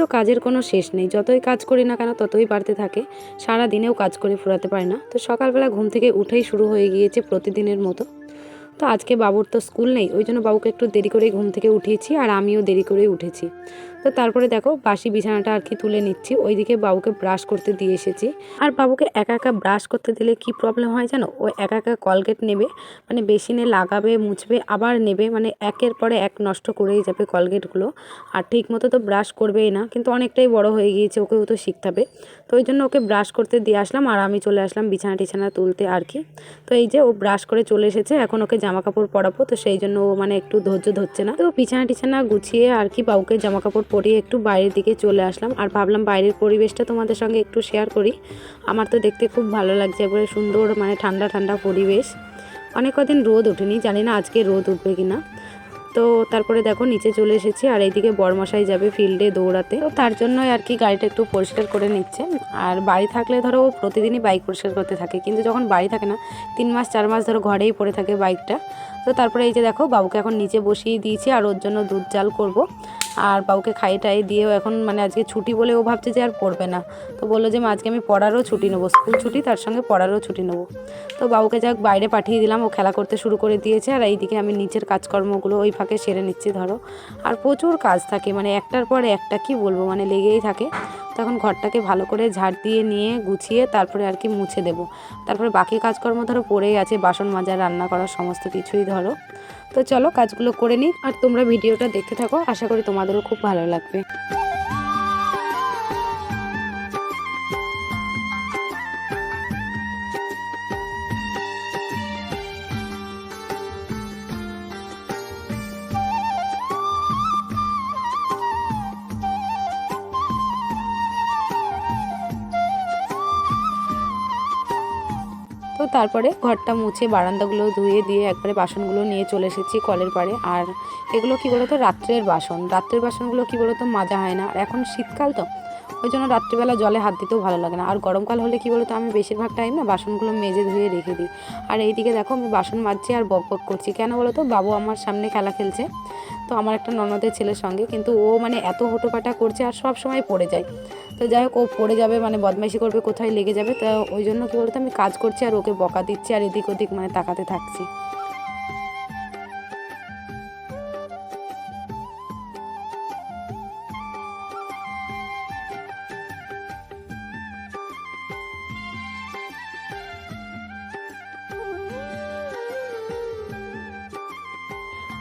তো কাজের কোনো শেষ নেই। যতই কাজ করি না কেন, ততই বাড়তে থাকে। সারা দিনেও কাজ করে ফুরাতে পারে না। তো সকালবেলা ঘুম থেকে উঠেই শুরু হয়ে গিয়েছে প্রতিদিনের মতো। তো আজকে বাবুর তো স্কুল নেই, ওই জন্য বাবুকে একটু দেরি করেই ঘুম থেকে উঠিয়েছি আর আমিও দেরি করেই উঠেছি। তো তারপরে দেখো বাসি বিছানাটা আর কি তুলে নিচ্ছি। ওইদিকে বাবুকে ব্রাশ করতে দিয়ে এসেছি। আর বাবুকে একা একা ব্রাশ করতে দিলে কি প্রবলেম হয় জানো? ও একা একা কলগেট নেবে মানে বেসিনে লাগাবে, মুছবে, আবার নেবে মানে একের পরে এক নষ্ট করেই যাবে কলগেটগুলো আর ঠিক মতো তো ব্রাশ করবেই না, কিন্তু অনেকটাই বড় হয়ে গিয়েছে, ওকেও তো শিখতে হবে। তো ওই জন্য ওকে ব্রাশ করতে দিয়ে আসলাম, আর আমি চলে আসলাম বিছানা টিছানা তুলতে আর কি। তো এই যে ও ব্রাশ করে চলে এসেছে, এখন ওকে জামা কাপড় পরাবো, তো সেই জন্য ও মানে একটু ধৈর্য ধরছে না। তো বিছানা টিছানা গুছিয়ে আর কি বাবুকে জামা কাপড় পরিয়ে একটু বাইরের দিকে চলে আসলাম। আর ভাবলাম বাইরের পরিবেশটা তোমাদের সঙ্গে একটু শেয়ার করি। আমার তো দেখতে খুব ভালো লাগছে, একবারে সুন্দর মানে ঠান্ডা ঠান্ডা পরিবেশ। অনেক কদিন রোদ ওঠেনি, জানি না আজকে রোদ উঠবে কিনা। তো তারপরে দেখো নিচে চলে এসেছি, আর এইদিকে বরমশাই যাবে ফিল্ডে দৌড়াতে। তো তার জন্যই আর কি গাড়িটা একটু পরিষ্কার করে নিচ্ছে। আর বাড়ি থাকলে ধরো ও প্রতিদিনই বাইক পরিষ্কার করতে থাকে, কিন্তু যখন বাড়ি থাকে না, তিন মাস, চার মাস ধরো ঘরেই পড়ে থাকে বাইকটা তো তারপরে এই যে দেখো, বাবুকে এখন নিচে বসিয়ে দিয়েছি, আর ওর জন্য দুধ জাল করব। আর বাবুকে খাই টাই দিয়েও এখন মানে আজকে ছুটি বলে ও ভাবছে যে আর পড়বে না। তো বলল যে আজকে আমি পড়ারও ছুটি নেব, স্কুল ছুটি, তার সঙ্গে পড়ারও ছুটি নেব। তো বাবুকে যাক বাইরে পাঠিয়ে দিলাম, ও খেলা করতে শুরু করে দিয়েছে। আর এইদিকে আমি নিচের কাজকর্মগুলো ওই ফাঁকে সেরে নিচ্ছি, ধরো। আর প্রচুর কাজ থাকে মানে একটার পর একটা, কি বলব মানে লেগেই থাকে। তখন ঘরটাকে ভালো করে ঝাড় দিয়ে নিয়ে গুছিয়ে তারপরে আর কি মুছে দেব। তারপরে বাকি কাজকর্ম ধরো পড়েই আছে, বাসন মাজা, রান্না করা, সমস্ত কিছুই ধরো। তো চলো কাজগুলো করে নিই। আর তোমরা ভিডিওটা দেখতে থাকো, আশা করি তোমাদেরও খুব ভালো লাগবে। তারপরে ঘরটা মুছে বারান্দাগুলো ধুয়ে দিয়ে একবারে বাসনগুলো নিয়ে চলে এসেছি কলের পাড়ে। আর এগুলো কি বলতো? রাত্রের বাসন। রাত্রের বাসনগুলো কি বলতো? মাজা হয় না। আর এখন শীতকাল তো। ওই জন্য রাত্রিবেলা জলে হাত দিতেও ভালো লাগে না। আর গরমকাল হলে কি বলতো? আমি বেশিরভাগ টাইম না বাসনগুলো মেজে ধুয়ে রেখে দিই। আর এইদিকে দেখো আমি বাসন মাজছি আর বক বক করছি। কেন বলো তো বাবু আমার সামনে খেলা খেলছে। তো আমার একটা ননদের ছেলের সঙ্গে, কিন্তু ও মানে এত হোটোপাটা করছে আর সব সময় পড়ে যায়। তো যাই হোক, ও পড়ে যাবে মানে বদমাইশি করবে, কোথায় লেগে যাবে, তো ওই জন্য কী বলতো আমি কাজ করছি আর ওকে বকা দিচ্ছি আর এদিক ওদিক মানে তাকাতে থাকছি।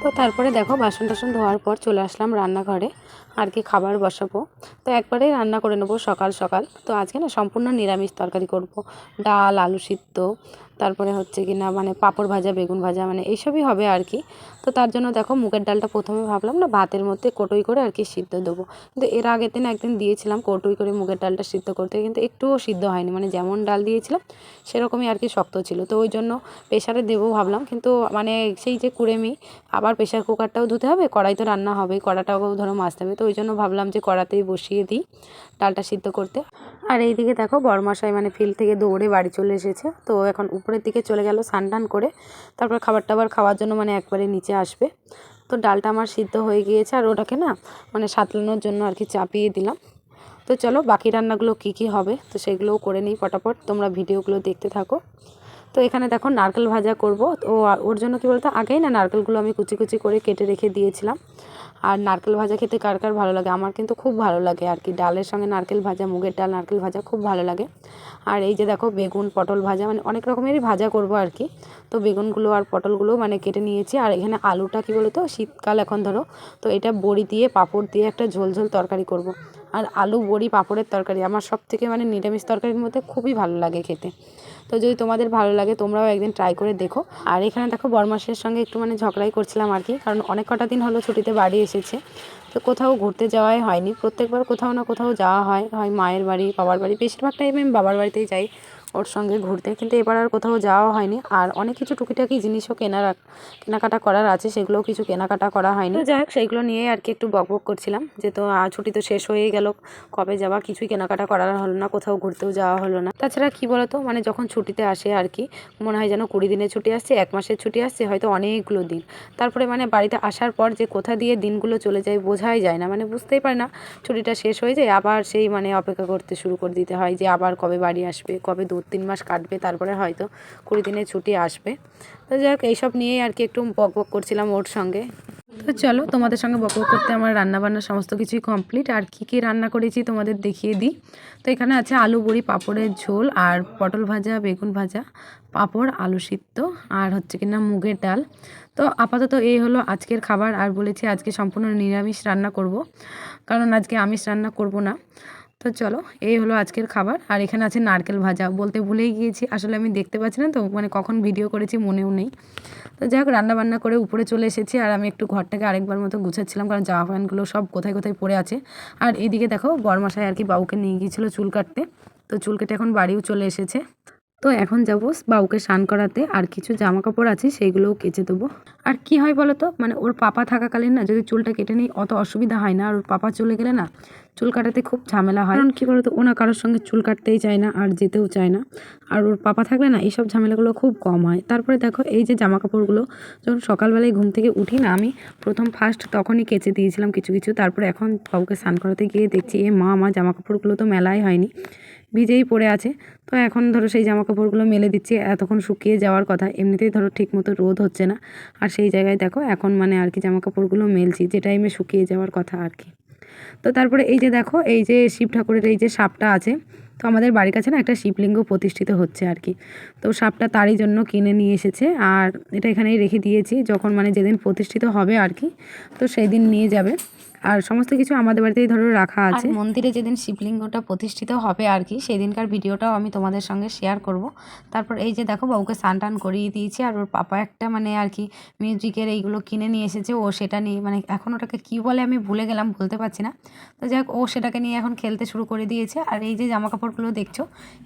তো তারপরে দেখো বাসন টাসন ধোয়ার পর চলে আসলাম রান্নাঘরে। আর কি খাবার বসাবো। তো একবারে রান্না করে নেব সকাল সকাল। তো আজকে না সম্পূর্ণ নিরামিষ তরকারি করব। ডাল, আলু সিদ্ধ, তারপরে হচ্ছে কি না মানে পাঁপড় ভাজা, বেগুন ভাজা মানে এইসবই হবে আর কি। তো তার জন্য দেখো মুগের ডালটা প্রথমে ভাবলাম না ভাতের মধ্যে কোটোই করে আর কি সিদ্ধ দেবো। কিন্তু এর আগের দিন একদিন দিয়েছিলাম কোটোই করে মুগের ডালটা সিদ্ধ করতে, কিন্তু একটুও সিদ্ধ হয়নি। মানে যেমন ডাল দিয়েছিলাম, সেরকমই আর কি শক্ত ছিল। তো ওই জন্য প্রেশারে দেবো ভাবলাম, কিন্তু মানে সেই যে কুড়েমি আবার প্রেশার কুকারটাও ধুতে হবে, কড়াই তো রান্না হবে কড়াটাও ধরো মাজতে হবে তো ওই জন্য ভাবলাম যে কড়াতেই বসিয়ে দিই ডালটা সিদ্ধ করতে। আর এইদিকে দেখো বরমশাই মানে ফিল্ড থেকে দৌড়ে বাড়ি চলে এসেছে। তো এখন উপরের দিকে চলে গেল স্নান টান করে। তারপর খাবার টাবার খাওয়ার জন্য মানে একবারে নিচে আসবে। তো ডালটা আমার সিদ্ধ হয়ে গিয়েছে আর ওটাকে না মানে সাতলানোর জন্য আর কি চাপিয়ে দিলাম। তো চলো বাকি রান্নাগুলো কি কি হবে তো সেগুলোও করে নিই ফটাফট তোমরা ভিডিওগুলো দেখতে থাকো। তো এখানে দেখো নারকেল ভাজা করব। তো ওর জন্য কী বলতো, আগেই না নারকেলগুলো আমি কুচি কুচি করে কেটে রেখে দিয়েছিলাম। আর নারকেল ভাজা খেতে কার কার ভালো লাগে? আমার কিন্তু খুব ভালো লাগে আর কি। ডালের সঙ্গে নারকেল ভাজা, মুগের ডাল, নারকেল ভাজা খুব ভালো লাগে। আর এই যে দেখো বেগুন, পটল ভাজা মানে অনেক রকমেরই ভাজা করব আর কি। তো বেগুনগুলো আর পটলগুলো মানে কেটে নিয়েছি। আর এখানে আলুটা কি বলতো, শীতকাল এখন ধরো। তো এটা বড়ি দিয়ে, পাঁপড় দিয়ে একটা ঝোল ঝোল তরকারি করব। আর আলু, বড়ি, পাঁপড়ের তরকারি আমার সব থেকে মানে নিরামিষ তরকারির মধ্যে খুবই ভালো লাগে খেতে। তো যদি তোমাদের ভালো লাগে, তোমরাও একদিন ট্রাই করে দেখো। আর এখানে দেখো বরমাসের সঙ্গে একটু মানে ঝগড়াই করছিলাম আর কি, কারণ অনেক কটা দিন হলো ছুটিতে বাড়ি এসেছে। তো কোথাও ঘুরতে যাওয়াই হয়নি, প্রত্যেকবার কোথাও না কোথাও যাওয়া হয় হয় মায়ের বাড়ি, বাবার বাড়ি, বেশিরভাগ টাইমে আমি বাবার বাড়িতেই যাই। ওর সঙ্গে ঘুরতে। কিন্তু এবার আর কোথাও যাওয়া হয়নি। আর অনেক কিছু টুকিটাকি জিনিসও কেনার কেনাকাটা করার আছে, সেগুলোও কিছু কেনাকাটা করা হয়নি। যাই হোক, সেইগুলো নিয়ে আর কি একটু বকবক করছিলাম যে তো ছুটি তো শেষ হয়ে গেল, কবে যাওয়া কিছুই কেনাকাটা করার হলো না, কোথাও ঘুরতেও যাওয়া হলো না। তাছাড়া কি বলতো মানে যখন ছুটিতে আসে আর কি, মনে হয় যেন কুড়ি দিনের ছুটি আসছে, এক মাসের ছুটি আসছে, হয়তো অনেকগুলো দিন। তারপরে মানে বাড়িতে আসার পর যে কোথা দিয়ে দিনগুলো চলে যায় বোঝাই যায় না। মানে বুঝতেই পারে না, ছুটিটা শেষ হয়ে যায়, আবার সেই মানে অপেক্ষা করতে শুরু করে দিতে হয় যে আবার কবে বাড়ি আসবে, কবে দু তিন মাস কাটবে, তারপরে হয়তো কুড়ি দিনের ছুটি আসবে। তো যাই হোক এইসব নিয়েই আর কি একটু বক বক করছিলাম ওর সঙ্গে। তো চলো, তোমাদের সঙ্গে বকবক করতে আমার রান্নাবান্না সমস্ত কিছুই কমপ্লিট আর কি কি রান্না করেছি তোমাদের দেখিয়ে দিই। তো এখানে আছে আলু বড়ি, পাঁপড়ের ঝোল, আর পটল ভাজা, বেগুন ভাজা, পাঁপড়, আলু সিদ্ধ, আর হচ্ছে কিনা মুগের ডাল। তো আপাতত এই হলো আজকের খাবার, আর বলেছি আজকে সম্পূর্ণ নিরামিষ রান্না করব। কারণ আজকে আমিষ রান্না করব না। তো চলো, এই হলো আজকের খাবার। আর এখানে আছে নারকেল ভাজা। বলতে ভুলেই গিয়েছি, আসলে আমি দেখতে পাচ্ছি না তো মানে কখন ভিডিও করেছি মনেও নেই। তো যাই হোক, রান্নাবান্না করে উপরে চলে এসেছি, আর আমি একটু ঘরটাকে আরেকবার মতো গুছাচ্ছিলাম, কারণ জামা প্যান্টগুলো সব কোথায় কোথায় পড়ে আছে। আর এদিকে দেখো বরমাসায় আর কি বাবুকে নিয়ে গিয়েছিল চুল কাটতে। তো চুল কেটে এখন বাড়িও চলে এসেছে। তো এখন যাব বাবুকে স্নান করাতে, আর কিছু জামা কাপড় আছে সেইগুলোও কেচে দেবো। আর কি হয় বলো তো মানে ওর পাপা থাকাকালীন না যদি চুলটা কেটে নিই, অত অসুবিধা হয় না। আর ওর পাপা চলে গেলে না চুল কাটাতে খুব ঝামেলা হয়। কারণ কী বলো তো ওনা কারোর সঙ্গে চুল কাটতেই চায় না, আর যেতেও চায় না। আর ওর পাপা থাকলে না এইসব ঝামেলাগুলো খুব কম হয়। তারপরে দেখো এই যে জামা কাপড়গুলো যখন সকালবেলায় ঘুম থেকে উঠি না আমি, প্রথম ফার্স্ট তখনই কেচে দিয়েছিলাম কিছু কিছু। তারপরে এখন বাবুকে স্নান করাতে গিয়ে দেখছি, এ মা আমার জামা কাপড়গুলো তো মেলাই হয়নি। ভিজেই পড়ে আছে। তো এখন ধরো সেই জামা কাপড়গুলো মেলে দিচ্ছি, এতক্ষণ শুকিয়ে যাওয়ার কথা। এমনিতেই ধরো ঠিক মতো রোদ হচ্ছে না। আর সেই জায়গায় দেখো, এখন মানে আর কি জামা কাপড়গুলো মেলছি, যে টাইমে শুকিয়ে যাওয়ার কথা আর কি। তো তারপরে এই যে দেখো, এই যে শিব ঠাকুরের এই যে সাপটা আছে, তো আমাদের বাড়ির কাছে না একটা শিবলিঙ্গ প্রতিষ্ঠিত হচ্ছে আর কি। তো সাপটা তারই জন্য কিনে নিয়ে এসেছে, আর এটা এখানেই রেখে দিয়েছি, যখন মানে যেদিন প্রতিষ্ঠিত হবে আর কি, তো সেই দিন নিয়ে যাবে। আর সমস্ত কিছু আমাদের বাড়িতেই ধরো রাখা আছে। মন্দিরে যেদিন শিবলিঙ্গটা প্রতিষ্ঠিত হবে আর কি সেই দিনকার ভিডিওটাও আমি তোমাদের সঙ্গে শেয়ার করব। তারপর এই যে দেখো বাবুকে স্নান টান করিয়ে দিয়েছি আর ওর পাপা একটা মানে আর কি মিউজিকের এইগুলো কিনে নিয়ে এসেছে ও সেটা নিয়ে মানে এখন ওটাকে কী বলে আমি ভুলে গেলাম বলতে পারছি না। তো যাই হোক ও সেটাকে নিয়ে এখন খেলতে শুরু করে দিয়েছে আর এই যে জামা কাপড়গুলো দেখছ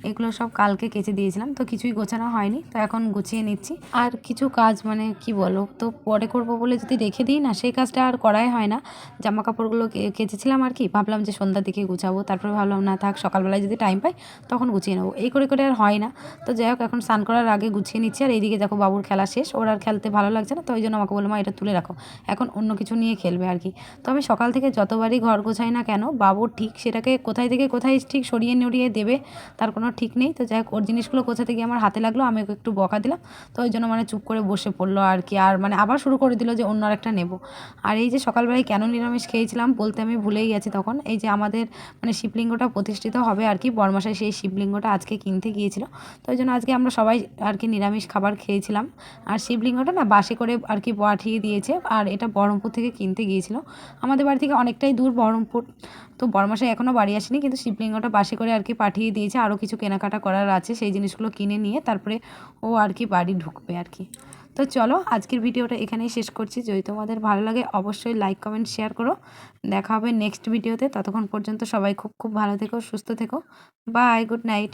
এগুলো সব কালকে কেচে দিয়েছিলাম তো কিছুই গোছানো হয়নি তো এখন গুছিয়ে নিচ্ছি। আর কিছু কাজ মানে কি বলো তো পরে করব বলে যদি রেখে দিই না সেই কাজটা আর করাই হয় না। জামা কাপড়গুলো কেচেছিলাম আর কি। ভাবলাম যে সন্ধ্যার দিকে গুছাবো। তারপরে ভাবলাম, না থাক, সকালবেলায় যদি টাইম পাই, তখন গুছিয়ে নেব। এই করে করে আর হয় না। তো যাই হোক, এখন স্নান করার আগে গুছিয়ে নিচ্ছি। আর এইদিকে দেখো বাবুর খেলা শেষ। ওর আর খেলতে ভালো লাগছে না। তো ওই জন্য আমাকে বললাম এটা তুলে রাখো। এখন অন্য কিছু নিয়ে খেলবে আর কি। তো আমি সকাল থেকে যতবারই ঘর গোছাই না কেন বাবুর ঠিক সেটাকে কোথায় থেকে কোথায় ঠিক সরিয়ে নড়িয়ে দেবে, তার কোনো ঠিক নেই। তো যাই হোক, ওর জিনিসগুলো কোথা থেকে আমার হাতে লাগল। আমি একটু বকা দিলাম। তো ওই জন্য মানে চুপ করে বসে পড়ল আর কি। আর মানে আবার শুরু করে দিল যে অন্য আরেকটা নেব। আর এই যে সকালবেলায় কেন নিরামিষ খেয়েছিলাম বলতে আমি ভুলেই গেছি তখন। এই যে আমাদের মানে শিবলিঙ্গটা প্রতিষ্ঠিত হবে আর কি বরমাসায় সেই শিবলিঙ্গটা আজকে কিনতে গিয়েছিল। তো ওই জন্য আজকে আমরা সবাই আর কি নিরামিষ খাবার খেয়েছিলাম। আর শিবলিঙ্গটা না বাসে করে আর কি পাঠিয়ে দিয়েছে আর এটা বহরমপুর থেকে কিনতে গিয়েছিল। আমাদের বাড়ি থেকে অনেকটাই দূর বহরমপুর। তো বরমাসায় এখনও বাড়ি আসেনি, কিন্তু শিবলিঙ্গটা বাসে করে আর কি পাঠিয়ে দিয়েছে। আরও কিছু কেনাকাটা করার আছে, সেই জিনিসগুলো কিনে নিয়ে তারপরে ও আর কি বাড়ি ঢুকবে আর কি। তো চলো, আজকের ভিডিওটা এখানেই শেষ করছি। যদি তোমাদের ভালো লাগে, অবশ্যই লাইক কমেন্ট শেয়ার করো। দেখা হবে নেক্সট ভিডিওতে ততক্ষণ পর্যন্ত সবাই খুব খুব ভালো থেকো, সুস্থ থেকো। Bye good night